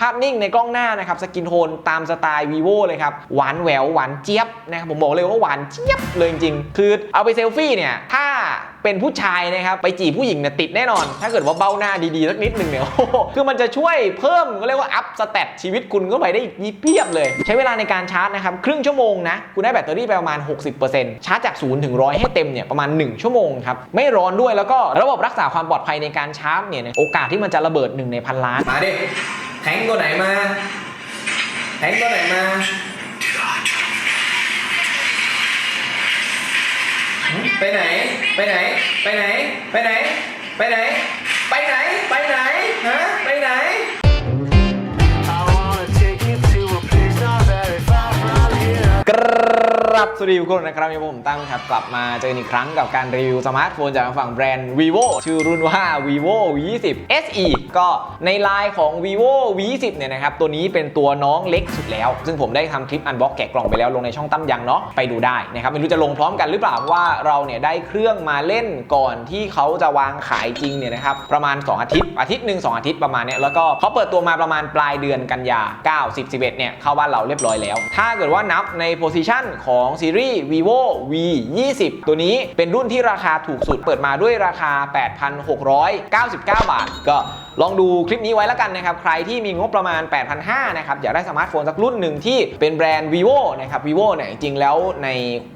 ภาพนิ่งในกล้องหน้านะครับสกินโทนตามสไตล์ vivo เลยครับ หวานแหววหวานเจี๊ยบนะครับผมบอกเลยว่าหวานเจี๊ยบเลยจริงๆ คือเอาไปเซลฟี่เนี่ยถ้า เป็นผู้ชายนะครับไปจีบผู้หญิงเนี่ยติดแน่นอน ถ้าเกิดว่าเบ้าหน้าดีๆสักนิดหนึ่งเนี่ยโอ้โหคือมันจะช่วยเพิ่มก็เรียกว่าอัพสเตตชีวิตคุณเข้าไปได้อีกเพียบเลย ใช้เวลาในการชาร์จนะครับครึ่งชั่วโมงนะคุณได้แบตเตอรี่ไปประมาณ 60%ชาร์จจาก0ถึง100ให้เต็มเนี่ยประมาณ 1 ชั่วโมงครับไม่ร้อนด้วยแล้วก็ระบบรักษาความปลอดภัยในการชาร์จเนี่ยโอกาสที่มันจะระเบิดหนึ่งในพันล้านมาดิแทงตัวไหนมาแทงตัวไหนมา ไปไหน ไปไหน ไปไหน ไปไหน ไปไหน ไปไหน ไปไหน ฮะ สวัสดีทุกคนนะครับวันนี้ผมตั้งครับกลับมาเจออีกครั้งกับการรีวิวสมาร์ทโฟนจากฝั่งแบรนด์ vivo ชื่อรุ่นว่า vivo v20 se ก็ในไลน์ของ vivo v20 เนี่ยนะครับ ตัวนี้เป็นตัวน้องเล็กสุดแล้ว ซึ่งผมได้ทำคลิปอันบ็อกแกะกล่องไปแล้วลงในช่องตั้มยังเนาะไปดูได้นะครับ ไม่รู้จะลงพร้อมกันหรือเปล่าว่าเราเนี่ยได้เครื่องมาเล่นก่อนที่เขาจะวางขายจริงเนี่ยนะครับประมาณ 2 อาทิตย์อาทิตย์หนึ่งสองอาทิตย์ประมาณเนี้ยแล้วก็เขาเปิดตัวมาประมาณปลายเดือนกันยา9 10 11เนี่ยเข้าบ้านเราเรียบร้อยแล้ว ถ้าเกิดว่านับในโพซิชันของซีรีส์ vivo v 20ตัวนี้เป็นรุ่นที่ราคาถูกสุดเปิดมาด้วยราคา 8,699 บาท ก็ ลองดูคลิปนี้ไว้แล้วกันนะครับใครที่มีงบประมาณ 8,500นะครับอยากได้สมาร์ทโฟนสักรุ่นหนึ่งที่เป็นแบรนด์ vivo นะครับ vivo เนี่ยจริงแล้วใน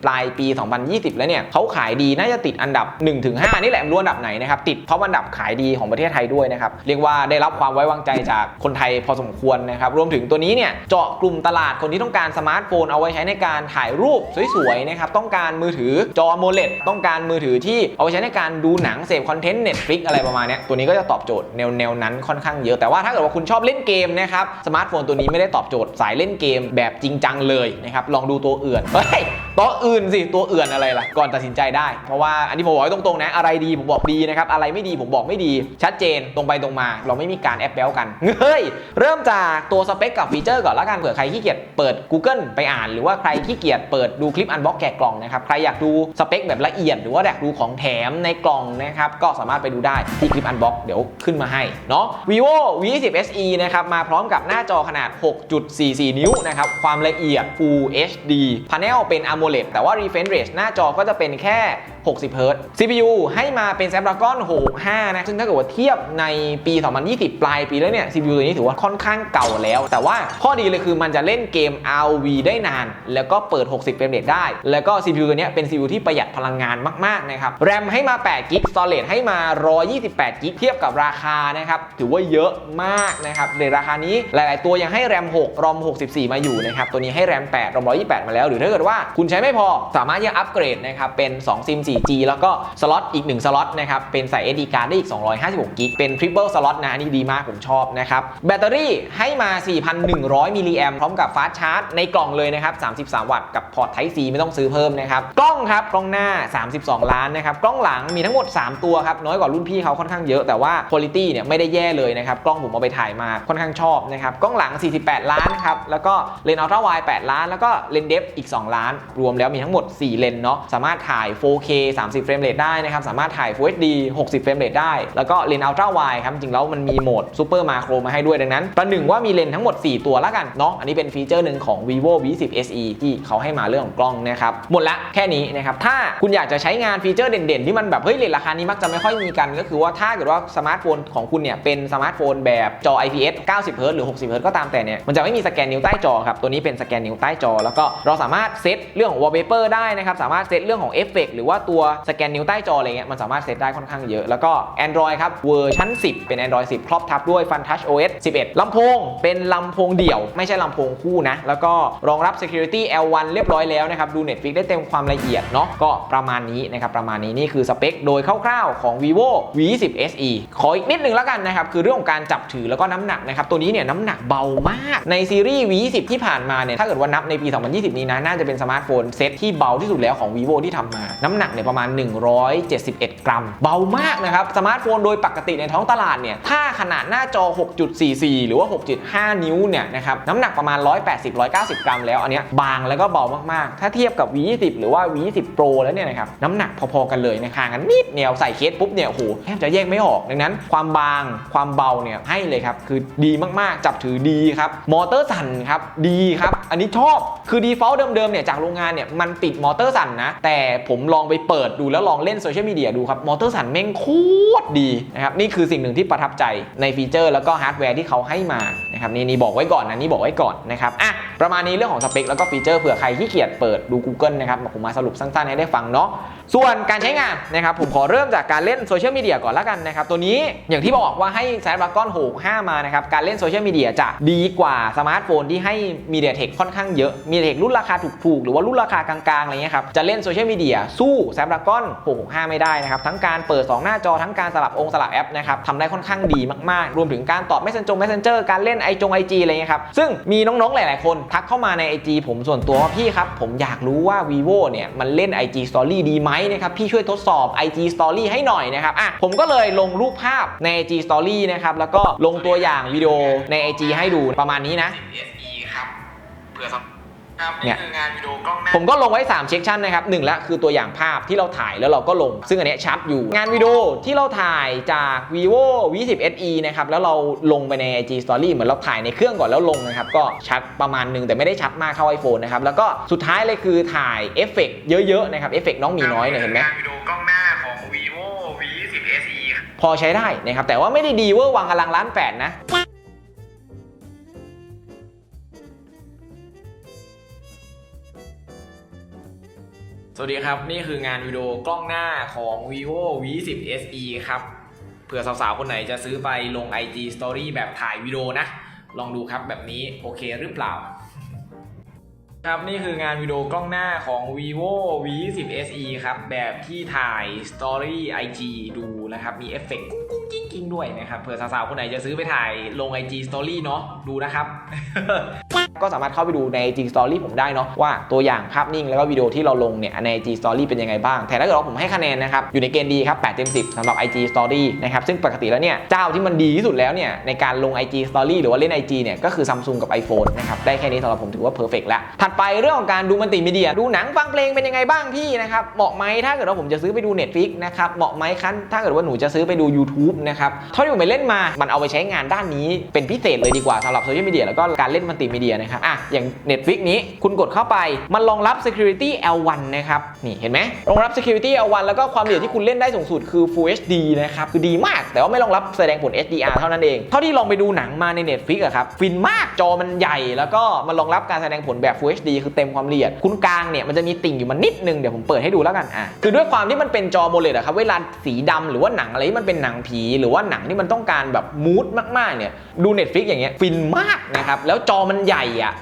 ปลายปี 2020 แล้วเนี่ยเขาขายดีน่าจะติดอันดับ 1-5 นี่แหละรู้อันดับไหนนะครับติดท็อปอันดับขายดีของประเทศไทยด้วยนะครับเรียกว่าได้รับความไว้วางใจจากคนไทยพอสมควรนะครับรวมถึงตัวนี้เนี่ยเจาะกลุ่มตลาดคนที่ต้องการสมาร์ทโฟนเอาไว้ใช้ในการถ่ายรูปสวยๆนะครับต้องการมือถือจอ AMOLED ต้องการมือถือที่เอาไว้ใช้ในการดูหนังเสพคอนเทนต์ Netflix อะไรประมาณเนี้ยตัวนี้ก็จะตอบโจทย์แนววนั้นค่อนข้างเยอะแต่ว่าถ้าเกิดว่าคุณชอบเล่นเกมนะครับสมาร์ทโฟนตัวนี้ไม่ได้ตอบโจทย์สายเล่นเกมแบบจริงจังเลยนะครับลองดูตัวอื่นเฮ้ยตัวอื่นสิตัวอื่นอะไรล่ะก่อนตัดสินใจได้ เพราะว่าอันนี้ผมบอกไว้ตรงๆนะอะไรดีผมบอกดีนะครับอะไรไม่ดีผมบอกไม่ดีชัดเจนตรงไปตรงมา เราไม่มีการแอปแบลกันเฮ้ยเริ่มจากตัวสเปคกับฟีเจอร์ก่อนละกันเผื่อใครขี้เกียจเปิด Google ไปอ่านหรือว่าใครขี้เกียจเปิดดูคลิปอันบ็อกแกะกล่องนะครับใครอยากดูสเปคแบบละเอียดหรือว่าอยากดูของแถมในกล่องนะครับก็สามารถไปดูได้ที่คลิปอันบ็อกเดี๋ยวขึ้นมาให้เนาะ vivo v20 se นะครับมาพร้อมกับหน้าจอขนาด 6.44 นิ้วนะครับความละเอียด Full HD panel เป็น AMOLED แต่ว่า refresh rate หน้าจอก็จะเป็นแค่ 60 Hz CPU ให้มาเป็น Snapdragon 65 นะ ซึ่งถ้าเกิดว่าเทียบในปี 2020 ปลายปีแล้วเนี่ย CPU ตัวนี้ถือว่าค่อนข้างเก่าแล้ว แต่ว่าข้อดีเลยคือมันจะเล่นเกม RV ได้นาน แล้วก็เปิด 60 เฟรมเรทได้ แล้วก็ CPU ตัวนี้เป็น CPU ที่ประหยัดพลังงานมากๆนะครับ RAM ให้มา8 g b Storage ให้มา 128 g b เทียบกับราคานะครับ ถือว่าเยอะมากนะครับในราคานี้หลาย ๆ ตัวยังให้ RAM 6 ROM 64 มาอยู่นะครับ ตัวนี้ให้ RAM 8 ROM 128 มาแล้ว หรือถ้าเกิดว่าคุณใช้ไม่พอสามารถยังอัปเกรดนะครับเป็น 2 ซิม 4G แล้วก็สล็อตอีก 1 สล็อตนะครับ เป็นใส่ SD card ได้อีก 256กิกเป็น triple slot นะ อันนี้ดีมากผมชอบนะครับ แบตเตอรี่ให้มา 4,100 มิลลิแอมพร้อมกับฟาสชาร์จในกล่องเลยนะครับ 33 วัตต์กับพอร์ต Type C ไม่ต้องซื้อเพิ่มนะครับ กล้องครับ กล้องหน้า 32 ล้านนะครับ กล้องหลังมีทั้งหมด 3 ตัวครับ น้อยกว่ารุ่นพี่เขาค่อนข้างเยอะ แต่ว่าคุณภาพเนี่ยไม่ได้แย่เลยนะครับ กล้องผมเอาไปถ่ายมาค่อนข้างชอบนะครับ กล้องหลัง 48 ล้านครับ แล้วก็เลนส์อัลตร้าไวด์8ล้าน แล้วก็เลนส์เดฟอีก 2 ล้าน รวมแล้วมีทั้งหมด 4 เลนส์เนาะ สามารถถ่าย 4K 30 เฟรมเรทได้นะครับ สามารถถ่าย Full HD 60 เฟรมเรทได้ แล้วก็เลนส์อัลตร้าไวครับ จริงแล้วมันมีโหมดซูเปอร์มาโครมาให้ด้วยดังนั้น ประหนึ่งว่ามีเลนส์ทั้งหมด 4 ตัวแล้วกันเนาะ อันนี้เป็นฟีเจอร์หนึ่งของ vivo v10 se ที่เขาให้มาเรื่องของกล้องนะครับ หมดละแค่นี้นะครับ ถ้าคุณอยากจะใช้งานฟีเจอร์เด่นๆ ที่มันแบบ เฮ้ยเลทราคานี้มักจะไม่ค่อยมีกัน ก็คือว่าถ้าเกิดว่าสมาร์ทโฟนของคุณเนี่ยเป็นสมาร์ทโฟนแบบจอ IPS 90 Hz หรือ 60 Hz ก็ตามแต่เนี่ยมันจะไม่มีสแกนนิ้วใต้จอครับตัวนี้เป็นสแกนนิ้วใต้จอ แล้วก็เราสามารถเซตเรื่องของ wallpaper ได้นะครับสามารถเซตเรื่องของเอฟเฟกหรือว่าตัวสแกนนิ้วใต้จออะไรเงี้ยมันสามารถเซตได้ค่อนข้างเยอะ แล้วก็ Android ครับเวอร์ชัน10 เป็น Android 10 ครอบทับด้วย Fun Touch OS 11ลำโพง เป็นลำโพงเดี่ยว ไม่ใช่ลำโพงคู่นะ แล้วก็รองรับ Security L1 เรียบร้อยแล้วนะครับ ดู Netflix ได้เต็มความละเอียดเนาะก็ประมาณนี้นะครับ ประมาณนี้นี่คือสเปคโดยคร่าวๆของ vivo v20 se ขออีกนิดนึงแล้วกันนะครับ คือเรื่องของการจับถือแล้วก็น้ำหนักนะครับ ตัวนี้เนี่ยน้ำหนักเบามาก ในซีรีส์ v20 ที่ผ่านมาเนี่ยถ้าเกิดว่านับในปี 2020 นี้นะน่าจะเป็นสมาร์ทโฟนเซตที่เบาที่สุดแล้วของ vivo ที่ทำมาน้ำหนักเนี่ยประมาณ 171 กรัม เบามากนะครับ สมาร์ทโฟนโดยปกติในท้องตลาดเนี่ย ถ้าขนาดหน้าจอ 6.44 หรือว่า 6.5 นิ้วเนี่ยนะครับ น้ำหนักประมาณ 180-190 กรัมแล้ว อันเนี้ยบางแล้วก็เบามากๆ ถ้าเทียบกับ V20 หรือว่า V20 Pro แล้วเนี่ยนะครับ น้ำหนักพอๆกันเลยนะห่างกันนิดเดียวใส่เคสปุ๊บเนี่ยโอ้โหแทบจะแยกไม่ออกดังนั้น ความบางความเบาเนี่ยให้เลยครับคือดีมากๆ จับถือดีครับมอเตอร์สั่นครับดีครับอันนี้ชอบคือ default เดิมๆเนี่ยจากโรงงานเนี่ยมันติดมอเตอร์สั่นนะแต่ผมลองไปเปิดดูแล้วลองเล่นโซเชียลมีเดียดูครับมอเตอร์สันแม่งโคตรดีนะครับนี่คือสิ่งหนึ่งที่ประทับใจในฟีเจอร์แล้วก็ฮาร์ดแวร์ที่เขาให้มานะครับนี่นี่บอกไว้ก่อนนะนี่บอกไว้ก่อนนะครับอะประมาณนี้เรื่องของสเปคแล้วก็ฟีเจอร์เผื่อใครที่เกียจเปิดดู Google นะครับผมมาสรุปสั้นๆให้ได้ฟังเนาะส่วนการใช้งานนะครับผมขอเริ่มจากการเล่นโซเชียลมีเดียก่อนละกันนะครับตัวนี้อย่างที่บอกว่าให้ Snapdragon 65มานะครับการเล่นโซเชียลมีเดียจะดีกว่าสมาร์ทโฟนที่ให้ MediaTek ค่อนข้างเยอะ MediaTek รุ่นราคาถูกๆหรือว่ารุ่นราคากลางๆอะไรเงี้ยครับจะเล่นโซเชียลมีเดียสู้ Snapdragon 665 ไม่ได้นะครับ ทั้งการเปิด 2 หน้าจอทั้งการสลับองค์สลับแอปนะครับทำได้ค่อนข้างดีมาก ๆ รวมถึงการตอบ Messenger Messenger การเล่นไอจงไอจีอะไรเงี้ยครับ ซึ่งมีน้อง ๆ หลาย ๆ คนทักเข้ามาใน IG ผมส่วนตัวว่าพี่ครับ ผมอยากรู้ว่า vivo เนี่ยมันเล่น IG Story ดีไหมนะครับพี่ช่วยทดสอบ IG Story ให้หน่อยนะครับอะผมก็เลยลงรูปภาพใน IG Story นะครับแล้วก็ลงตัวอย่างวิดีโอใน IG ให้ดูประมาณนี้นะ SE ครับเผื่อ เนี่นี่ยคืองานวิดีโอกล้องหน้าผมก็ลงไว้ 3 เช็คชันนะครับหนึ่งละคือตัวอย่างภาพที่เราถ่ายแล้วเราก็ลง ซึ่งอันเนี้ยชัดอยู่ งานวิดีโอที่เราถ่ายจาก vivo v10 se นะครับแล้วเราลงไปใน IG story เหมือนเราถ่ายในเครื่องก่อนแล้วลงนะครับก็ชัดประมาณหนึงแต่ไม่ได้ชัดมากเท่า iPhone นะครับแล้วก็สุดท้ายเลยคือถ่ายเอฟเฟกต์เยอะๆนะครับเอฟเฟกต์น้องหมีน้อยเนี่ยเห็นไหมงานวิดีโอกล้องหน้าของ vivo v20 se ครับพอใช้ได้นะครับแต่ว่าไม่ได้ดีเวอร์วังอลังล้านแปดนะ สวัสดีครับ นี่คืองานวิดีโอกล้องหน้าของ vivo v10 se ครับ เผื่อสาวๆ คนไหนจะซื้อไปลง IG Story แบบถ่ายวิดีโอนะ ลองดูครับแบบนี้โอเคหรือเปล่า ครับนี่คืองานวิดีโอกล้องหน้าของ vivo v10 se ครับ แบบที่ถ่าย story ig ดูนะครับ มีเอฟเฟกต์กุ้งกุ้งกิ้งกิ้งด้วยนะครับ เผื่อสาวๆ คนไหนจะซื้อไปถ่ายลง ig story เนาะดูนะครับ ก็สามารถเข้าไปดูใน IG Story ผมได้เนาะว่าตัวอย่างภาพนิ่งแล้วก็วิดีโอที่เราลงเนี่ยใน IG Story เป็นยังไงบ้าง แต่ถ้าเกิดว่าผมให้คะแนนนะครับอยู่ในเกณฑ์ดีครับ8เต็ม10สำหรับ IG Story นะครับซึ่งปกติแล้วเนี่ยเจ้าที่มันดีที่สุดแล้วเนี่ยในการลง IG Story หรือว่าเล่น IG เนี่ยก็คือ Samsung กับ iPhone นะครับได้แค่นี้สำหรับผมถือว่าเพอร์เฟกแล้วถัดไปเรื่องของการดูมัลติมีเดีย ดูหนังฟังเพลงเป็นยังไงบ้างพี่นะครับเหมาะไหมถ้าเกิดว่าผมจะซื้อไปดู Netflix นะครับเหมาะไหมคันถ้าเกิดว่าหนูจะซื้อไปดู YouTube นะครับเท่าที่ผมไปเล่นมามันเอาไปใช้งานด้านนี้เป็นพิเศษเลยดีกว่าสำหรับโซเชียลมีเดียแล้วก็การเล่นมัลติมีเดียนะครับอะอย่าง Netflix นี้คุณกดเข้าไป มันรองรับ Security L1 นะครับ นี่เห็นไหมรองรับ Security L1 แล้วก็ความละเอียดที่คุณเล่นได้สูงสุดคือ Full HD นะครับ คือดีมาก แต่ว่าไม่รองรับแสดงผล HDR เท่านั้นเอง เท่าที่ลองไปดูหนังมาใน Netflix อะครับ ฟินมาก จอมันใหญ่ แล้วก็มันรองรับการแสดงผลแบบ Full HD คือเต็มความละเอียด คุณกลางเนี่ยมันจะมีติ่งอยู่มันนิดนึง เดี๋ยวผมเปิดให้ดูแล้วกัน อะ คือด้วยความที่มันเป็นจอโมเลดอะครับ เวลาสีดำหรือว่าหนังอะไรที่มันเป็นหนังผี หรือว่าหนังที่มันต้องการแบบมูดมากๆเนี่ยดู Netflix อย่างเงี้ยฟินมากนะครับแล้วจอมันใหญ่อะ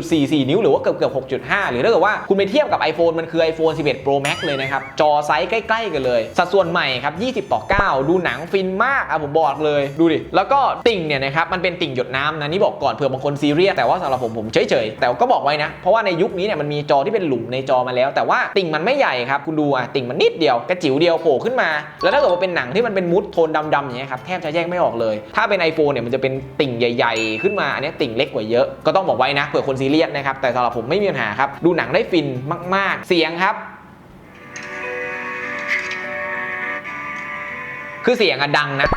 6.44 นิ้วหรือว่าเกือบเกือบ6.5 หรือถ้าเกิดว่าคุณไปเทียบกับ iPhone มันคือ iPhone 11 Pro Max เลยนะครับ จอไซส์ใกล้ ๆ กันเลย สัดส่วนใหม่ครับ 20 ต่อ 9 ดูหนังฟินมากอะผมบอกเลยดูดิ แล้วก็ติ่งเนี่ยนะครับมันเป็นติ่งหยดน้ำนะนี่บอกก่อนเผื่อบางคนซีเรียสแต่ว่าสำหรับผมผมเฉยๆแต่ก็บอกไว้นะ เพราะว่าในยุคนี้เนี่ยมันมีจอที่เป็นหลุมในจอมาแล้ว แต่ว่าติ่งมันไม่ใหญ่ครับคุณดูอะติ่งมันนิดเดียวกระจิ๋วเดียวโผล่ขึ้นมา แล้วถ้าเกิดว่าเป็นหนังที่มันเป็นมูดโทนดำๆอย่างเงี้ยครับแทบจะแยกไม่ออกเลย ถ้าเป็น iPhone เนี่ยมันจะเป็นติ่งใหญ่ ๆ ขึ้นมาอันนี้ติ่งเล็กกว่าเยอะก็ต้องบอกไว้นะเผื่อคนซีเรียสนะครับ แต่สำหรับผมไม่มีปัญหาครับ ดูหนังได้ฟินมาก ๆ เสียงครับ คือเสียงอะดังนะ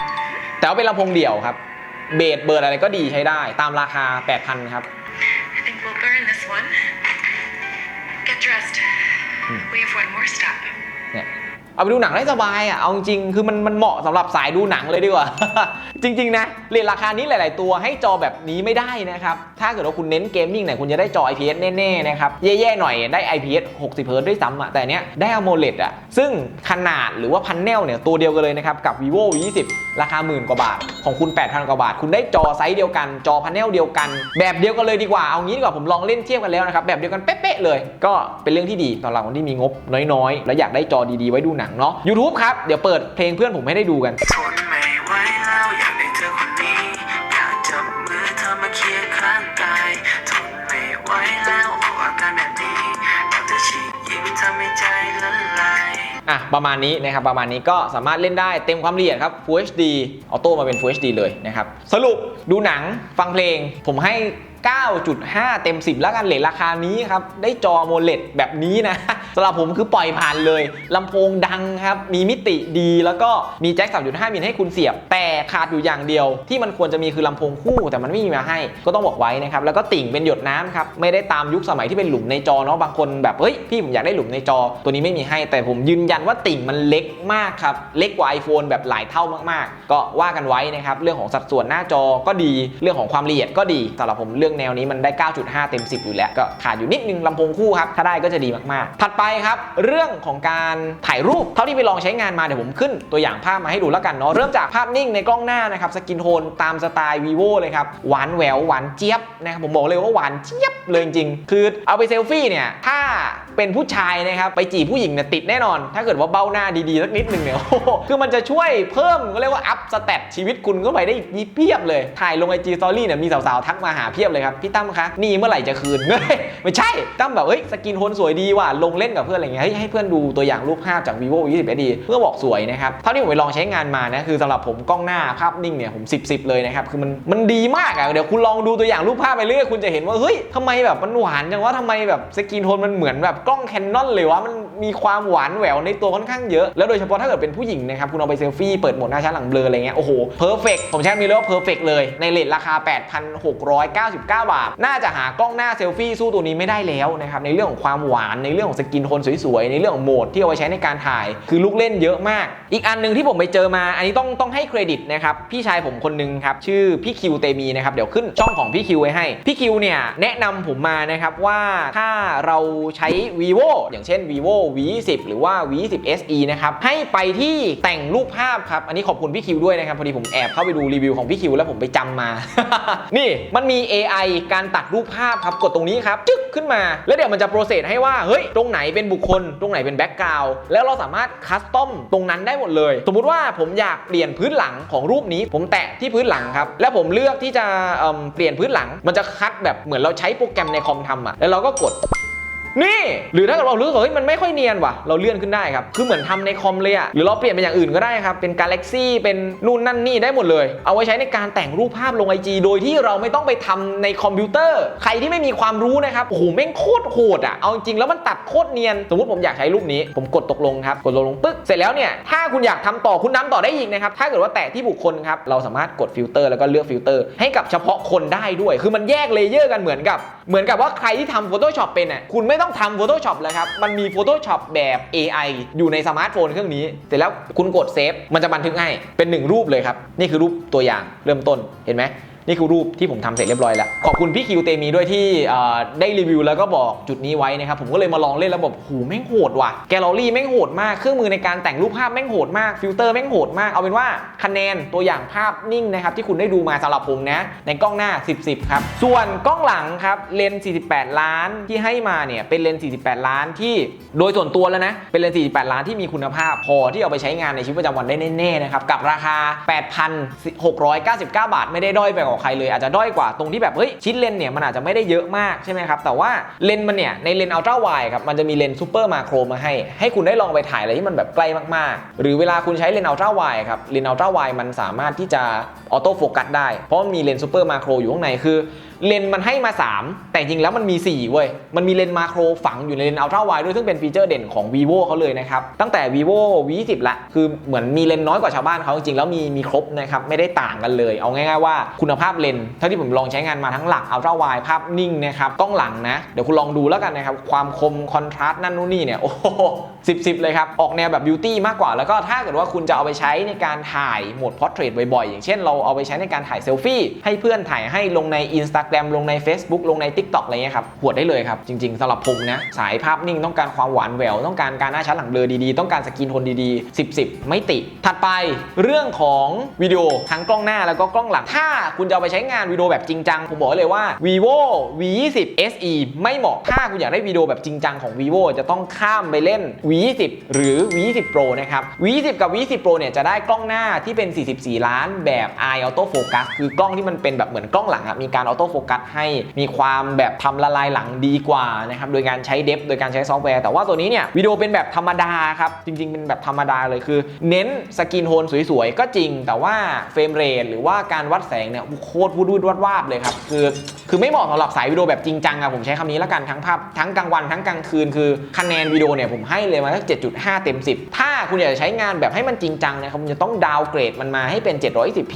แต่ว่าเป็นลำโพงเดี่ยวครับ เบสเบิร์ดอะไรก็ดีใช้ได้ ตามราคา 8,000 ครับ I think we'll burn this one. Get dressed. We have one more step. เนี่ย เอาไปดูหนังได้สบายอะเอาจริงคือมันมันเหมาะสำหรับสายดูหนังเลยดีกว่า จริง ๆ นะเรียนราคานี้หลาย ๆ ตัวให้จอแบบนี้ไม่ได้นะครับ ถ้าเกิดว่าคุณเน้นเกมมิ่งเนี่ยคุณจะได้จอ IPS แน่ ๆ นะครับ แย่ๆหน่อยได้ IPS 60เฮิร์ตด้วยซ้ำอะแต่เนี้ยได้ AMOLED อะซึ่งขนาดหรือว่าพันแนลเนี่ยตัวเดียวกันเลยนะครับกับ vivo v20 ราคาหมื่นกว่าบาท ของคุณ 8,000 กว่าบาท คุณได้จอไซส์เดียวกัน จอพันแนลเดียวกัน แบบเดียวกันเลยดีกว่า เอางี้ดีกว่า ผมลองเล่นเทียบกันแล้วนะครับ แบบเดียวกันเป๊ะๆเลย ก็เป็นเรื่องที่ดีสำหรับคนที่มีงบน้อยๆ และอยากได้จอดีๆ ไว้ดูหนังเนาะ YouTube ครับ เดี๋ยวเปิดเพลงเพื่อนผมให้ได้ดูกันทนไม่ไหวแล้วอยากได้เธอคนนี้อยากจับมือเธอมาเคียงข้างกายทนไม่ไหวแล้วออกอาการแบบนี้อยากจะฉีกยิ้มทำให้ใจละลาย อะประมาณนี้นะครับประมาณนี้ก็สามารถเล่นได้เต็มความละเอียดครับ Full HD ออโต้มาเป็น Full HD เลยนะครับสรุปดูหนังฟังเพลงผมให้ 9.5 เต็ม 10 แล้วกันเลทราคานี้ครับ ได้จอโมเลดแบบนี้นะสำหรับผมคือปล่อยผ่านเลยลำโพงดังครับ มีมิติดีแล้วก็มีแจ็ค 3.5 มิลให้คุณเสียบ แต่ขาดอยู่อย่างเดียว ที่มันควรจะมีคือลำโพงคู่แต่มันไม่มีมาให้ ก็ต้องบอกไว้นะครับ แล้วก็ติ่งเป็นหยดน้ำครับ ไม่ได้ตามยุคสมัยที่เป็นหลุมในจอเนาะบางคนแบบเฮ้ยพี่ผมอยากได้หลุมในจอ ตัวนี้ไม่มีให้ แต่ผมยืนยันว่าติ่งมันเล็กมากครับเล็กกว่า iPhone แบบหลายเท่ามากๆ ก็ว่ากันไว้นะครับเรื่องของสัดส่วนหน้าจอก็ดี เรื่องของความละเอียดก็ดีสำหรับผมเรื่องแนวนี้มันได้ 9.5 เต็ม 10 อยู่แล้ว ก็ขาดอยู่นิดนึงลำโพงคู่ครับ ถ้าได้ก็จะดีมากๆ ถัดไปครับ เรื่องของการถ่ายรูป เท่าที่ไปลองใช้งานมาเดี๋ยวผมขึ้นตัวอย่างภาพมาให้ดูแล้วกันเนาะ เริ่มจากภาพนิ่งในกล้องหน้านะครับสกินโทนตามสไตล์ vivo เลยครับ หวานแหววหวานเจี๊ยบนะครับผมบอกเลยว่าหวานเจี๊ยบเลยจริงๆ คือเอาไปเซลฟี่เนี่ยถ้าเป็นผู้ชายนะครับไปจีบผู้หญิงเนี่ยติดแน่นอน ถ้าเกิดว่าเบ้าหน้าดีๆสักนิดหนึ่งเนี่ยโอ้โหคือมันจะช่วยเพิ่มก็เรียกว่าอัพสเตตชีวิตคุณเข้าไปได้อีกเพียบเลยถ่ายลงไอจีสตอรี่เนี่ยมีสาวๆทักมาหาเพียบเลยครับพี่ตั้มคะนี่เมื่อไหร่จะคืนเไม่ใช่ตั้มแบบเฮ้ยสกินโทนสวยดีว่ะลงเล่นกับเพื่อนอะไรเงี้ยให้เพื่อนดูตัวอย่างรูปภาพจาก vivo 20 SD เพื่อบอกสวยนะครับเท่าที่ผมไปลองใช้งานมานะคือสำหรับผมกล้องหน้าภาพนิ่งเนี่ยผม10 10 เลยนะครับคือมันมันดีมากอะเดี๋ยวคุณลองดูตัวอย่างรูปภาพไปเรื่อยคุณจะเห็นว่าเฮ้ยทำไมแบบมันหวานจังว่าทำไมแบบสกินโทนมันเหมือนแบบกล้องแคนนอนเลยวะมันมีความหวานแหววในตัวค่อนข้างเยอะ แล้วโดยเฉพาะถ้าเกิดเป็นผู้หญิงนะครับคุณเอาไปเซลฟี่เปิดโหมดหน้าชัดหลังเบลออะไรเงี้ยโอ้โหเพอร์เฟกผมใช้คำนี้เลยว่าเพอร์เฟกเลยในเลทราคา 8,699บาท น่าจะหากล้องหน้าเซลฟี่สู้ตัวนี้ไม่ได้แล้วนะครับในเรื่องของความหวานในเรื่องของสกินโทนสวยๆในเรื่องของโหมดที่เอาไว้ใช้ในการถ่าย คือลูกเล่นเยอะมาก อีกอันหนึ่งที่ผมไปเจอมา อันนี้ต้องต้องให้เครดิตนะครับพี่ชายผมคนหนึงครับชื่อพี่คิวเตมีนะครับเดี๋ยวขึ้นช่องของพี่คิวไว้ให้พี่คิวเนี่ยแนะนำผมมานะครับว่าถ้าเราใช้ vivo อย่างเช่น vivo v10 หรือว่า v10 se นะครับให้ไปที่แต่งรูปภาพครับอันนี้ขอบคุณพี่คิวด้วยนะครับพอดีผมแอบเข้าไปดูรีวิวของพี่คิวแล้วผมไปจำมา นี่มันมี AI การตัดรูปภาพครับกดตรงนี้ครับจึ๊กขึ้นมา แล้วเดี๋ยวมันจะโปรเซสให้ว่าเฮ้ยตรงไหนเป็นบุคคล ตรงไหนเป็นแบ็กกราวด์แล้วเราสามารถคัสตอมตรงนั้นได้หมดเลย สมมุติว่าผมอยากเปลี่ยนพื้นหลังของรูปนี้ ผมแตะที่พื้นหลังครับแล้วผมเลือกที่จะเอิ่มเปลี่ยนพื้นหลัง มันจะคัดแบบเหมือนเราใช้โปรแกรมในคอมทำอะแล้วเราก็กด นี่ หรือถ้าเกิดเรารู้สึกว่าเฮ้ยมันไม่ค่อยเนียนว่ะ เราเลื่อนขึ้นได้ครับ คือเหมือนทำในคอมเลยอะหรือเราเปลี่ยนเป็นอย่างอื่นก็ได้ครับ เป็น Galaxy เป็นนู่นนั่นนี่ได้หมดเลย เอาไว้ใช้ในการแต่งรูปภาพลง IG โดยที่เราไม่ต้องไปทำในคอมพิวเตอร์ ใครที่ไม่มีความรู้นะครับ โอ้โหแม่งโคตรโหดอะเอาจริงแล้วมันตัดโคตรเนียน สมมติผมอยากใช้รูปนี้ ผมกดตกลงครับ กดตกลงปึ๊ก เสร็จแล้วเนี่ย ถ้าคุณอยากทำต่อคุณน้ำต่อได้อีกนะครับ ถ้าเกิดว่าแตะที่บุคคลครับ เราสามารถกดฟิลเตอร์แล้วก็เลือกฟิลเตอร์ ให้กับเฉพาะคนได้ด้วย คือมันแยกเลเยอร์กันเหมือนกับ เหมือนกับว่าใครที่ทำ Photoshop เป็นอะคุณไม่ต้องทำ Photoshop แล้วครับ มันมี Photoshop แบบ AI อยู่ในสมาร์ทโฟนเครื่องนี้เสร็จแล้วคุณกดเซฟมันจะบันทึกให้เป็นหนึ่งรูปเลยครับ นี่คือรูปตัวอย่างเริ่มต้นเห็นไหม นี่คือรูปที่ผมทำเสร็จเรียบร้อยแล้ว ขอบคุณพี่คิวเตมีด้วยที่ได้รีวิวแล้วก็บอกจุดนี้ไว้นะครับ ผมก็เลยมาลองเล่นแล้วแบบหูแม่งโหดว่ะ แกลเลอรี่แม่งโหดมาก เครื่องมือในการแต่งรูปภาพแม่งโหดมาก ฟิลเตอร์แม่งโหดมาก เอาเป็นว่าคะแนนตัวอย่างภาพนิ่งนะครับที่คุณได้ดูมาสำหรับผมนะ ในกล้องหน้า 10 10ครับ ส่วนกล้องหลังครับเลนส์48 ล้านที่ให้มาเนี่ยเป็นเลนส์48 ล้านที่โดยส่วนตัวแล้วนะเป็นเลนส์48 ล้านที่มีคุณภาพ พอที่เอาไปใช้งานในชีวิตประจำวันได้แน่ๆนะครับกับราคา 8,699 บาท ไม่ได้ด้อยไปกว่าใครเลยอาจจะด้อยกว่าตรงที่แบบเฮ้ยชิ้นเลนเนี่ยมันอาจจะไม่ได้เยอะมากใช่ไหมครับแต่ว่าเลนมันเนี่ยในเลนอัลตร้าไวครับมันจะมีเลนซูเปอร์มาโครมาให้ ให้คุณได้ลองไปถ่ายอะไรที่มันแบบใกล้มากๆ หรือเวลาคุณใช้เลนอัลตร้าไวครับเลนอัลตร้าไวมันสามารถที่จะออโต้โฟกัสได้เพราะมันมีเลนซูเปอร์มาโครอยู่ข้างในคือ เลนส์มันให้มา 3 แต่จริงแล้วมันมี 4 เว้ย มันมีเลนส์มาโครฝังอยู่ในเลนส์อัลตร้าไวด้วยซึ่งเป็นฟีเจอร์เด่นของ vivo เขาเลยนะครับ ตั้งแต่ vivo v10 ละ คือเหมือนมีเลนส์น้อยกว่าชาวบ้านเขาจริงๆแล้วมีมีครบนะครับ ไม่ได้ต่างกันเลย เอาง่ายๆว่าคุณภาพเลนส์เท่าที่ผมลองใช้งานมาทั้งหลักอัลตร้าไวภาพนิ่งนะครับกล้องหลังนะ เดี๋ยวคุณลองดูแล้วกันนะครับ ความคมคอนทราสต์นั่นนู่นนี่เนี่ยโอ้โหสิบสิบเลยครับ ออกแนวแบบบิวตี้มากกว่า แล้วก็ถ้าเกิดว่าคุณจะเอาไปใช้ในการถ่ายโหมดพอร์เทรตบ่อยๆ อย่างเช่นเราเอาไปใช้ในการถ่ายเซลฟี่ให้เพื่อนถ่ายให้ลงใน Instagram ลงใน Facebook ลงใน TikTok อะไรเงี้ยครับหวดได้เลยครับ จริง ๆสำหรับผมนะ สายภาพนิ่งต้องการความหวานแหวว ต้องการการหน้าชัดหลังเบลอดีๆ ต้องการสกินโทนดีๆ 10 10 ไม่ติถัดไปเรื่องของวิดีโอทั้งกล้องหน้าแล้วก็กล้องหลัง ถ้าคุณจะเอาไปใช้งานวิดีโอแบบจริงจัง ผมบอกเลยว่า vivo v20 se ไม่เหมาะ ถ้าคุณอยากได้วิดีโอแบบจริงจังของ vivo จะต้องข้ามไปเล่น v20 หรือ v20 pro นะครับ v20 กับ v10 pro เนี่ยจะได้กล้องหน้าที่เป็น 44 ล้านแบบ eye auto focus คือกล้องที่มันเป็นแบบเหมือนกล้องหลังอะมีการ auto focus กัสให้มีความแบบทำละลายหลังดีกว่านะครับโดยการใช้เดฟโดยการใช้ซอฟต์แวร์แต่ว่าตัวนี้เนี่ยวิดีโอเป็นแบบธรรมดาครับจริง ๆ เป็นแบบธรรมดาเลยคือ เน้นสกินโทนสวยๆ ก็จริง แต่ว่าเฟรมเรทหรือว่าการวัดแสงเนี่ยโคตรวูดวูดวาดวาบเลยครับคือคือไม่เหมาะสำหรับสายวิดีโอแบบจริงจังอะผมใช้คำนี้แล้วกันทั้งภาพทั้งกลางวันทั้งกลางคืนคือคะแนนวิดีโอเนี่ยผมให้เลยมาสัก7.5 เต็ม 10 ถ้าคุณอยากจะใช้งานแบบให้มันจริงจังนะครับคุณจะต้องดาวเกรดมันมาให้เป็น 710p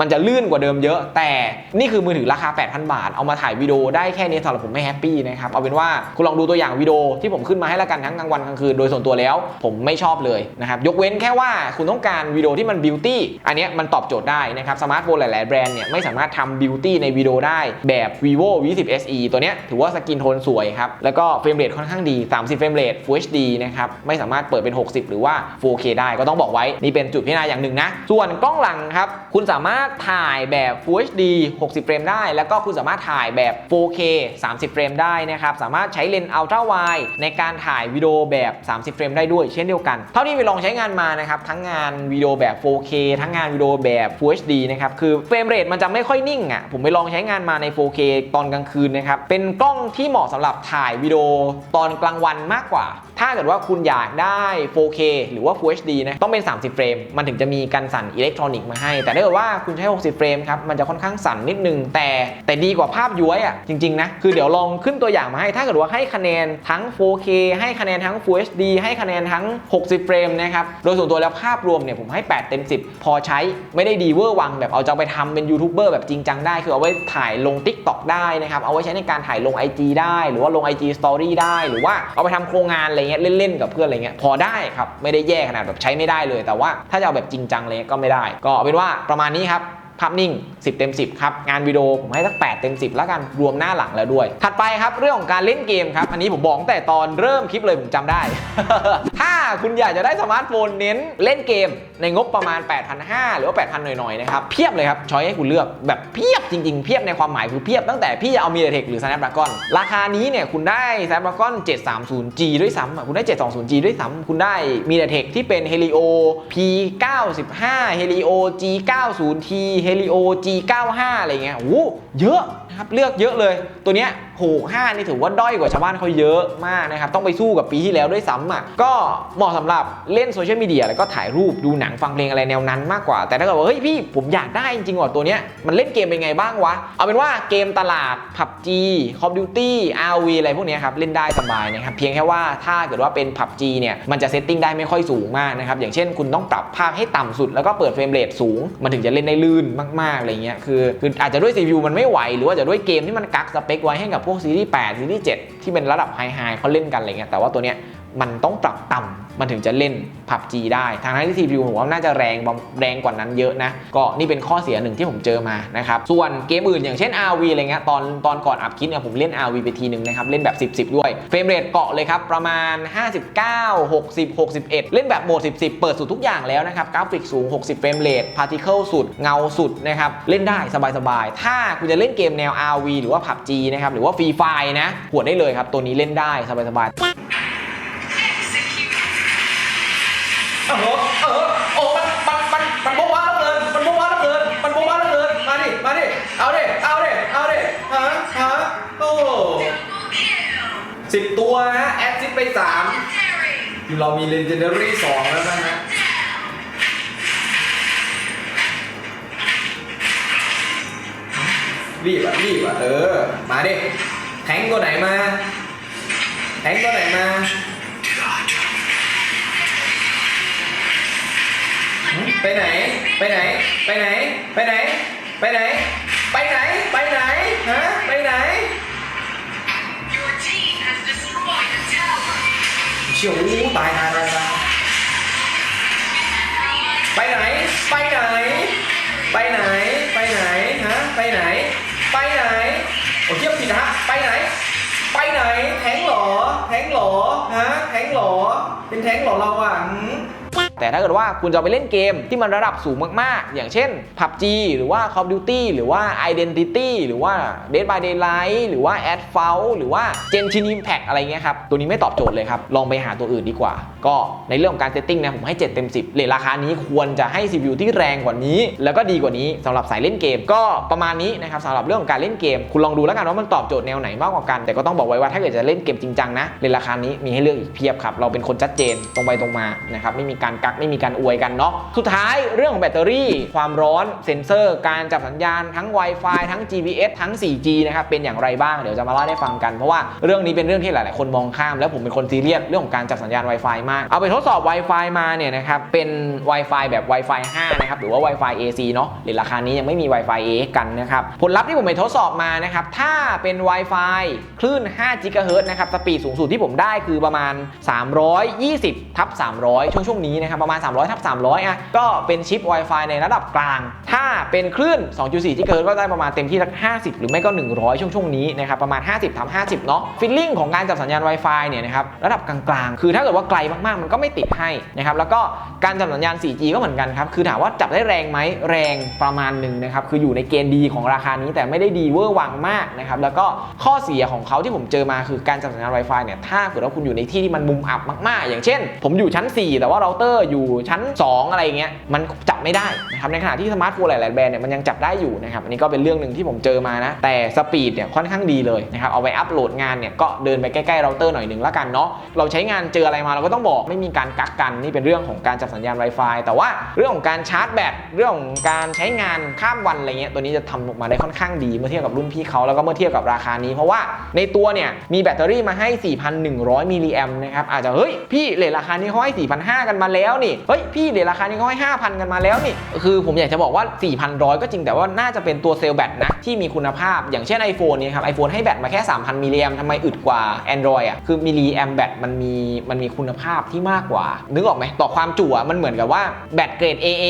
มันจะลื่นกว่าเดิมเยอะ แต่นี่คือมือถือราคา8,000บาท เอามาถ่ายวิดีโอได้แค่นี้สำหรับผมไม่แฮปปี้นะครับเอาเป็นว่าคุณลองดูตัวอย่างวิดีโอที่ผมขึ้นมาให้ละกันทั้งกลางวันกลางคืนโดยส่วนตัวแล้ว ผมไม่ชอบเลยนะครับยกเว้นแค่ว่าคุณต้องการวิดีโอที่มันบิวตี้อันนี้มันตอบโจทย์ได้นะครับสมาร์ทโฟนหลาย ๆ แบรนด์เนี่ยไม่สามารถทำบิวตี้ในวิดีโอได้แบบ vivo v 1 0 se ตัวเนี้ยถือว่าสกินโทนสวยครับแล้วก็เฟรมเรทค่อนข้างดี 30 เฟรมเรท Full HD นะครับไม่สามารถเปิดเป็น 60 หรือว่า 4K ได้ก็ต้องบอกไว้นี่เป็นจุดพิจารณาอย่างหนึ่งนะส่วนกล้องหลังครับคุณสามารถถ่ายแบบ Full HD 60 เฟรมได้แล้วก็คุณสามารถถ่ายแบบ 4K 30 เฟรมได้นะครับ สามารถใช้เลนส์ Ultra Wide ในการถ่ายวิดีโอแบบ 30 เฟรมได้ด้วยเช่นเดียวกัน เท่าที่ไปลองใช้งานมานะครับทั้งงานวิดีโอแบบ 4K ทั้งงานวิดีโอแบบ Full HD นะครับคือเฟรมเรทมันจะไม่ค่อยนิ่งอะผมไปลองใช้งานมาใน 4K ตอนกลางคืนนะครับเป็นกล้องที่เหมาะสำหรับถ่ายวิดีโอตอนกลางวันมากกว่า ถ้าเกิดว่าคุณอยากได้ 4K หรือว่า Full HD นะต้องเป็น 30 เฟรม มันถึงจะมีกันสั่นอิเล็กทรอนิกส์มาให้ แต่ถ้าเกิดว่าคุณใช้ 60 เฟรมครับ มันจะค่อนข้างสั่นนิดนึง แต่แต่ดีกว่าภาพย้วยอะ จริง ๆ นะ คือเดี๋ยวลองขึ้นตัวอย่างมาให้ ถ้าเกิดว่าให้คะแนนทั้ง 4K ให้คะแนนทั้ง Full HD ให้คะแนนทั้ง 60 เฟรมนะครับ โดยส่วนตัวแล้วภาพรวมเนี่ยผมให้ 8 เต็ม 10 พอใช้ ไม่ได้ดีเวอร์วังแบบเอาจะไปทำเป็นยูทูบเบอร์แบบจริงจังได้ คือเอาไว้ถ่ายลง TikTok ได้นะครับ เอาไว้ใช้ในการถ่ายลง IG ได้ หรือว่าลง IG Story ได้ หรือว่าเอาไปทำโครงงานอะไรเงี้ยเล่นๆกับเพื่อนอะไรเงี้ยพอได้ครับไม่ได้แย่ขนาดแบบใช้ไม่ได้เลย แต่ว่าถ้าจะเอาแบบจริงจังเลยก็ไม่ได้ ก็เอาเป็นว่าประมาณนี้ครับ ภาพนิ่ง 10 เต็ม 10 ครับ งานวิดีโอผมให้สัก 8 เต็ม 10 แล้วกัน รวมหน้าหลังแล้วด้วย ถัดไปครับ เรื่องของการเล่นเกมครับ อันนี้ผมบอกแต่ตอนเริ่มคลิปเลยผมจำได้ ถ้าคุณอยากจะได้สมาร์ทโฟนเน้นเล่นเกมในงบประมาณ 8,500 หรือว่า 8,000 หน่อยๆ นะครับ เพียบเลยครับ ช้อยให้คุณเลือกแบบเพียบจริงๆ เพียบในความหมายคือเพียบตั้งแต่พี่จะเอา MediaTek หรือ Snapdragon ราคานี้เนี่ยคุณได้ Snapdragon 730G ด้วยซ้ำคุณได้ 720G ด้วยซ้ำคุณได้ MediaTek ที่เป็น Helio P95 Helio G90T Helio G95 อะไรเงี้ยโอ้โหเยอะ นะครับเลือกเยอะเลย ตัวเนี้ยโห5นี่ถือว่าด้อยกว่าชาวบ้านเขาเยอะมากนะครับต้องไปสู้กับปีที่แล้วด้วยซ้ำอะก็เหมาะสำหรับเล่นโซเชียลมีเดียแล้วก็ถ่ายรูปดูหนังฟังเพลงอะไรแนวนั้นมากกว่า แต่ถ้าเกิดว่าเฮ้ยพี่ผมอยากได้จริงๆว่ะตัวเนี้ยมันเล่นเกมเป็นไงบ้างวะ เอาเป็นว่าเกมตลาด PUBG Call of Duty RV อะไรพวกเนี้ยครับเล่นได้สบายนะครับเพียงแค่ว่าถ้าเกิดว่าเป็น PUBG เนี่ยมันจะเซตติ้งได้ไม่ค่อยสูงมากนะครับอย่างเช่นคุณต้องปรับภาพให้ต่ำสุด แล้วก็เปิดเฟรมเรทสูง มันถึงจะเล่นได้ลื่นมากๆอะไรเงี้ยคือคืออาจจะด้วย CPU มันไม่ไหวหรือว่าจะด้วยเกมที่มันกักสเปคไว้ให้กับพวกซีรีส์8ซีรีส์7ที่เป็นระดับไฮไฮเขาเล่นกันอะไรเงี้ยแต่ว่าตัวเนี้ย มันต้องปรับต่ำมันถึงจะเล่น PUBG ได้ ทางนั้นที่ CPU ผมว่าน่าจะแรงแรงกว่านั้นเยอะนะ ก็นี่เป็นข้อเสียหนึ่งที่ผมเจอมานะครับ ส่วนเกมอื่นอย่างเช่น RV อะไรเงี้ยตอนตอนก่อนอัพคลิปเนี่ยผมเล่น RV ไปทีหนึ่งนะครับ เล่นแบบ 10 10 ด้วย เฟรมเรทเกาะเลยครับ ประมาณ 59 60 61 เล่นแบบโหมด 10 10 เปิดสุดทุกอย่างแล้วนะครับ กราฟิกสูง 60 เฟรมเรทพาร์ติเคิลสุดเงาสุดนะครับเล่นได้สบายๆ ถ้าคุณจะเล่นเกมแนว RV หรือว่า PUBG นะครับหรือว่า Free Fire นะหัวดได้เลยครับตัวนี้เล่นได้สบายๆ เออเออโอ้มันมันมันมันบ๊ะว้าเหลือเกินมันบ๊ะว้าเหลือเกินมันบ๊ะว้าเหลือเกินมาดิมาดิเอาดิเอาดิเอาดิฮะฮะโอ้สิบตัวฮะแอดซิดไปสามเรามีเลนเจนเดอรี่สองแล้วนะฮะรีบอะรีบอะเออ มาดิแทงตัวไหนมาแทงตัวไหนมา ไปไหน ไปไหน ไปไหน ไปไหน ไปไหน ไปไหน ไปไหน ฮะ ไปไหน Your team has destroyed a tower. เชี่ยวอู้ตายตายตายตายไปไหน ไปไหน ไปไหน ไปไหน ฮะ ไปไหน ไปไหน โอ้เทียบผิดนะฮะ ไปไหน ไปไหน แทงเหรอแทงเหรอฮะ แทงเหรอเป็นแทงเหรอเราอะหืม แต่ถ้าเกิดว่าคุณจะไปเล่นเกมที่มันระดับสูงมากๆ อย่างเช่น PUBG หรือว่า Call of Duty หรือว่า Identity หรือว่า Dead by Daylight หรือว่า Asphalt หรือว่า Genshin Impact อะไรเงี้ยครับ ตัวนี้ไม่ตอบโจทย์เลยครับ ลองไปหาตัวอื่นดีกว่า ก็ในเรื่องของการเซตติ้งนะผมให้ 7 เต็ม 10 เลทราคานี้ควรจะให้ CPU ที่แรงกว่านี้ แล้วก็ดีกว่านี้สำหรับสายเล่นเกม ก็ประมาณนี้นะครับสำหรับเรื่องของการเล่นเกม คุณลองดูแล้วกันว่ามันตอบโจทย์แนวไหนมากกว่ากัน แต่ก็ต้องบอกไว้ว่าถ้าเกิดจะเล่นเกมจริงจังนะเลทราคานี้มีให้เลือกอีกเพียบครับเราเป็นคนชัดเจนตรงไปตรงมานะครับไม่มีการกักไม่มีการอวยกันเนาะสุดท้ายเรื่องของแบตเตอรี่ ความร้อนเซ็นเซอร์ การจับสัญญาณทั้ง Wi-Fi ทั้ง GPS ทั้ง 4G นะครับเป็นอย่างไรบ้างเดี๋ยวจะมาเล่าให้ฟังกันเพราะว่าเรื่องนี้เป็นเรื่องที่หลาย ๆ คนมองข้าม แล้วผมเป็นคนซีเรียสเรื่องของการจับสัญญาณ Wi-Fi มาก เอาไปทดสอบ Wi-Fi มาเนี่ยนะครับเป็น Wi-Fi แบบ Wi-Fi 5 นะครับหรือว่า Wi-Fi AC เนาะหรือราคานี้ยังไม่มี Wi-Fi A กันนะครับผลลัพธ์ที่ผมไปทดสอบมานะครับถ้าเป็น Wi-Fi คลื่น5 GHz นะครับสปีดสูงสุดที่ผมได้คือประมาณ 320ทับ300 ช่วงช่วงนี้นะครับประมาณ 300ทับ300อะก็เป็นชิป Wi-Fi ในระดับกลาง ถ้าเป็นคลื่น 2.4 GHz ก็ได้ประมาณเต็มที่สัก 50 หรือไม่ก็ 100 ช่วงช่วงนี้นะครับประมาณ 50ทับ50 เนาะฟิลลิ่งของการจับสัญญาณ Wi-Fi เนี่ยนะครับระดับกลางๆ คือถ้าเกิดว่าไกลมากๆ มันก็ไม่ติดให้นะครับแล้วก็การจับสัญญาณ 4G ก็เหมือนกันครับคือถามว่าจับได้แรงไหมแรงประมาณหนึ่งนะครับคืออยู่ในเกณฑ์ดีของราคานี้แต่ไม่ได้ดีเวอร์วังมากนะครับแล้วก็ข้อเสียของเขาที่ผมเจอมาคือการจับสัญญาณ Wi-Fi เนี่ยถ้าเกิดว่าคุณอยู่ในที่ที่มันมุมอับมากๆ อย่างเช่น ผมอยู่ชั้น 4 แต่ว่าเราเตอร์อยู่ชั้น 2 อะไรเงี้ยมันจับไม่ได้นะครับในขณะที่สมาร์ทโฟนหลาย ๆ แบรนด์เนี่ยมันยังจับได้อยู่นะครับอันนี้ก็เป็นเรื่องหนึ่งที่ผมเจอมานะแต่สปีดเนี่ยค่อนข้างดีเลยนะครับเอาไปอัปโหลดงานเนี่ยก็เดินไปใกล้ ๆ เราเตอร์หน่อยหนึ่งแล้วกันเนาะเราใช้งานเจออะไรมาเราก็ต้องบอกไม่มีการกักกันนี่เป็นเรื่องของการจับสัญญาณ Wi-Fi แต่ว่าเรื่องของการชาร์จแบตเรื่องของการใช้งานข้ามวันอะไรเงี้ยตัวนี้จะทำออกมาได้ค่อนข้างดีเมื่อเทียบกับรุ่นพี่เขาแล้วก็เมื่อเทียบกับราคานี้เพราะว่าในตัวเนี่ยมีแบตเตอรี่มาให้ 4,100 มิลลิแอมนะครับอาจจะเฮ้ยพี่เลทราคานี้เขาให้4,500 กันมาแล้วนี่ เฮ้ยพี่เดี๋ยวราคานี้เขาให้5,000กันมาแล้วนี่ คือผมอยากจะบอกว่า 4,100 ก็จริงแต่ว่าน่าจะเป็นตัวเซลล์แบตนะ ที่มีคุณภาพอย่างเช่น iPhone เนี่ยครับ iPhone ให้แบตมาแค่ 3,000 มิลลิแอมทำไมอึดกว่า Android อะคือมิลลิแอมแบตมันมีมันมีคุณภาพที่มากกว่า นึกออกไหมต่อความจุอะมันเหมือนกับว่าแบตเกรด AA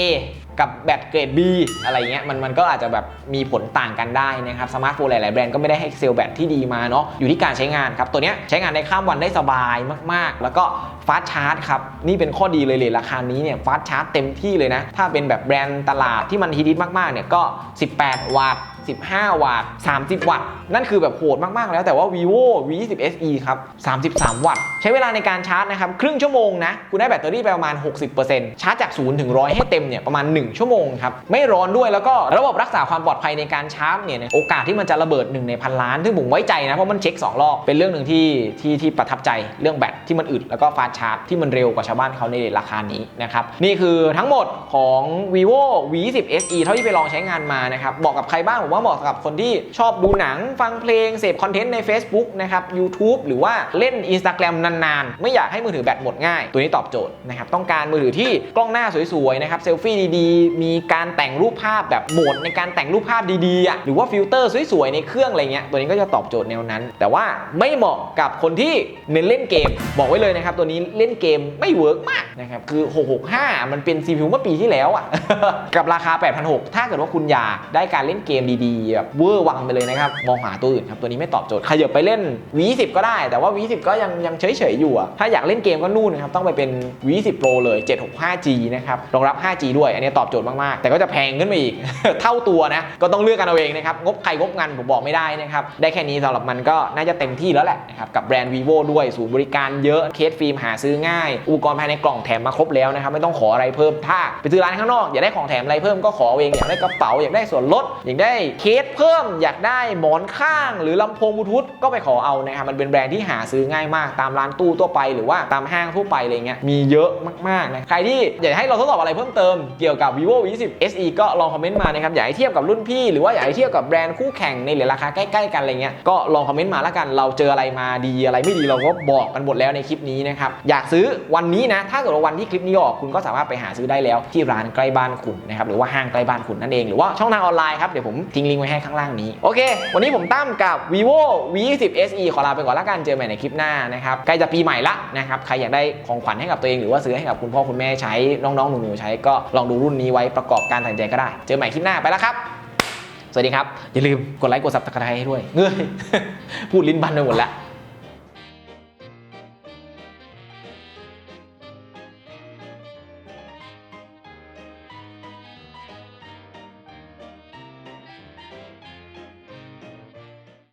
กับแบตเกรด B อะไรเงี้ยมันมันก็อาจจะแบบมีผลต่างกันได้นะครับสมาร์ทโฟนหลาย ๆ แบรนด์ก็ไม่ได้ให้เซลล์แบตที่ดีมาเนาะอยู่ที่การใช้งานครับ ตัวเนี้ยใช้งานได้ข้ามวันได้สบายมาก ๆ แล้วก็ฟาสชาร์จครับ นี่เป็นข้อดีเลยเลยราคานี้เนี่ยฟาสชาร์จเต็มที่เลยนะ ถ้าเป็นแบบแบรนด์ตลาดที่มันฮิตมาก ๆ เนี่ยก็ 18 วัตต์15 วัตต์ 30 วัตต์ นั่นคือแบบโหดมาก ๆ แล้วแต่ว่า vivo v 2 0 SE ครับ 33 วัตต์ ใช้เวลาในการชาร์จนะครับครึ่งชั่วโมงนะ คุณได้แบตเตอรี่ไปประมาณ 60%ชาร์จจาก 0 ถึง 100 ให้เต็มเนี่ยประมาณ 1 ชั่วโมงครับ ไม่ร้อนด้วยแล้วก็ระบบรักษาความปลอดภัยในการชาร์จเนี่ยโอกาสที่มันจะระเบิด1ในพันล้านซึ่งผมไว้ใจนะเพราะมันเช็ค 2 รอบ เป็นเรื่องหนึ่งที่ที่ที่ประทับใจเรื่องแบตที่มันอึดแล้วก็ฟาชาร์จที่มันเร็วกว่าชาวบ้านเขาในราคานี้นะครับนี่คือทั้งหมดของ vivo v 2 0 SE เท่าที่ไปลองใช้งานมานะครับบอกกับใครบ้างผมว่าเหมาะกับคนที่ชอบดูหนัง ฟังเพลง เสพคอนเทนต์ใน Facebook นะครับ YouTube หรือว่าเล่น Instagram นานๆ ไม่อยากให้มือถือแบตหมดง่าย ตัวนี้ตอบโจทย์นะครับ ต้องการมือถือที่กล้องหน้าสวยๆ นะครับเซลฟี่ดีๆ มีการแต่งรูปภาพแบบโหมดในการแต่งรูปภาพดีๆอะหรือว่าฟิลเตอร์สวยๆ ในเครื่องอะไรเงี้ยตัวนี้ก็จะตอบโจทย์แนวนั้น แต่ว่าไม่เหมาะกับคนที่เน้นเล่นเกม บอกไว้เลยนะครับตัวนี้เล่นเกมไม่เวิร์กมากนะครับคือ 665 มันเป็น CPU เมื่อปีที่แล้วอะกับราคา 8,600 ถ้าเกิดว่าคุณอยากได้การเล่นเกมดีๆแบบเวอร์วังไปเลยนะครับ มองหาตัวอื่นครับ ตัวนี้ไม่ตอบโจทย์ขยับไปเล่น V10 ก็ได้ แต่ว่า V10 ก็ยังยังเฉยๆอยู่อะถ้าอยากเล่นเกมก็นู่นนะครับต้องไปเป็น V10 Pro เลย 765G นะครับรองรับ 5G ด้วย อันนี้ตอบโจทย์มากๆ แต่ก็จะแพงขึ้นไปอีก เท่าตัวนะ ก็ต้องเลือกกันเอาเองนะครับ งบใครงบงานผมบอกไม่ได้นะครับ ได้แค่นี้สำหรับมันก็น่าจะเต็มที่แล้วแหละนะครับ กับแบรนด์ vivo ด้วย ศูนย์บริการเยอะ เคสฟิล์มหาซื้อง่าย อุปกรณ์ภายในกล่องแถมมาครบแล้วนะครับ ไม่ต้องขออะไรเพิ่ม ถ้าไปซื้อร้านข้างนอกอยากได้ของแถมอะไรเพิ่มก็ขอเอง อยากได้กระเป๋า อยากได้ส่วนลด อยากได้เคสเพิ่มอยากได้หมอนข้าง หรือลำโพงบลูทูธก็ไปขอเอานะครับมันเป็นแบรนด์ที่หาซื้อง่ายมากตามร้านตู้ทั่วไปหรือว่าตามห้างทั่วไปอะไรเงี้ยมีเยอะมากๆนะใครที่อยากให้เราทดสอบอะไรเพิ่มเติมเกี่ยวกับ vivo v 2 0 SE ก็ลองคอมเมนต์มานะครับอยากให้เทียบกับรุ่นพี่ หรือว่าอยากให้เทียบกับแบรนด์คู่แข่งในเหรียญราคาใกล้ๆกันอะไรเงี้ยก็ลองคอมเมนต์มาแล้วกันเราเจออะไรมาดีอะไรไม่ดีเราก็บอกกันหมดแล้วในคลิปนี้นะครับอยากซื้อวันนี้นะถ้าเกิดว่าวันที่คลิปนี้ออกคุณก็สามารถไปหาซื้อได้แล้วที่ร้านใกล้บ้านคุณนะครับหรือว่าห้างใกล้บ้านคุณนั่นเองหรือว่าช่องทางออนไลน์ครับเดี๋ยวผมทงลิงก์ไว้ให้ข้างล่างนี้ โอเค วันนี้ผมตั้มกับ vivo v 2 0 SE ขอลาไปก่อนแล้วกันเจอใหม่ในคลิปหน้านะครับใกล้จะปีใหม่ละนะครับใครอยากได้ของขวัญให้กับตัวเองหรือว่าซื้อให้กับคุณพ่อคุณแม่ใช้น้องๆหนูๆใช้ก็ลองดูรุ่นนี้ไว้ประกอบการตัดใจก็ได้ เจอใหม่คลิปหน้าไปแล้วครับสวัสดีครับ อย่าลืมกดไลค์กดซับสไครต์ให้ด้วย เงยพูดลิ้นบันไปหมดแล้ว